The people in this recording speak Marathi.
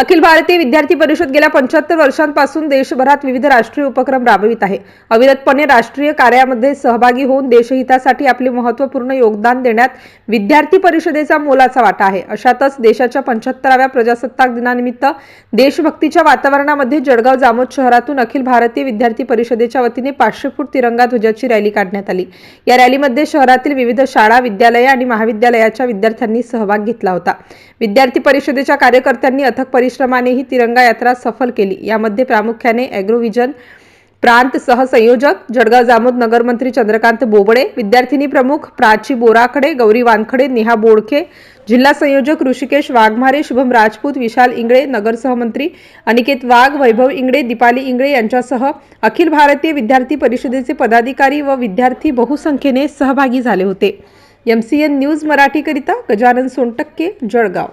अखिल भारतीय विद्यार्थी परिषद गेल्या पंच्याहत्तर वर्षांपासून देशभरात विविध राष्ट्रीय उपक्रम राबवित आहे. अविरतपणे राष्ट्रीय कार्यामध्ये सहभागी होऊन देशहितासाठी आपले महत्त्वपूर्ण योगदान देण्यात विद्यार्थी परिषदेचा मोलाचा वाटा आहे. अशातच देशाच्या पंच्याहत्तराव्या प्रजासत्ताक दिनानिमित्त देशभक्तीच्या वातावरणामध्ये जळगाव जामोद शहरातून अखिल भारतीय विद्यार्थी परिषदेच्या वतीने पाचशे फूट तिरंगा ध्वजाची रॅली काढण्यात आली. या रॅलीमध्ये शहरातील विविध शाळा विद्यालये आणि महाविद्यालयाच्या विद्यार्थ्यांनी सहभाग घेतला होता. विद्यार्थी परिषदेच्या कार्यकर्त्यांनी अथक परिश्रमाने ही तिरंगा यात्रा सफल केली. यामध्ये प्रामुख्याने ॲग्रोव्हिजन प्रांत सहसंयोजक जळगाव जामोद नगरमंत्री चंद्रकांत बोबडे विद्यार्थिनी प्रमुख प्राची बोराखडे गौरी वानखडे नेहा बोडखे जिल्हा संयोजक ऋषिकेश वाघमारे शुभम राजपूत विशाल इंगळे नगरसहमंत्री अनिकेत वाघ वैभव इंगळे दीपाली इंगळे यांच्यासह अखिल भारतीय विद्यार्थी परिषदेचे पदाधिकारी व विद्यार्थी बहुसंख्येने सहभागी झाले होते. एम सी एन न्यूज मराठीकरिता गजानन सोनटक्के जळगाव.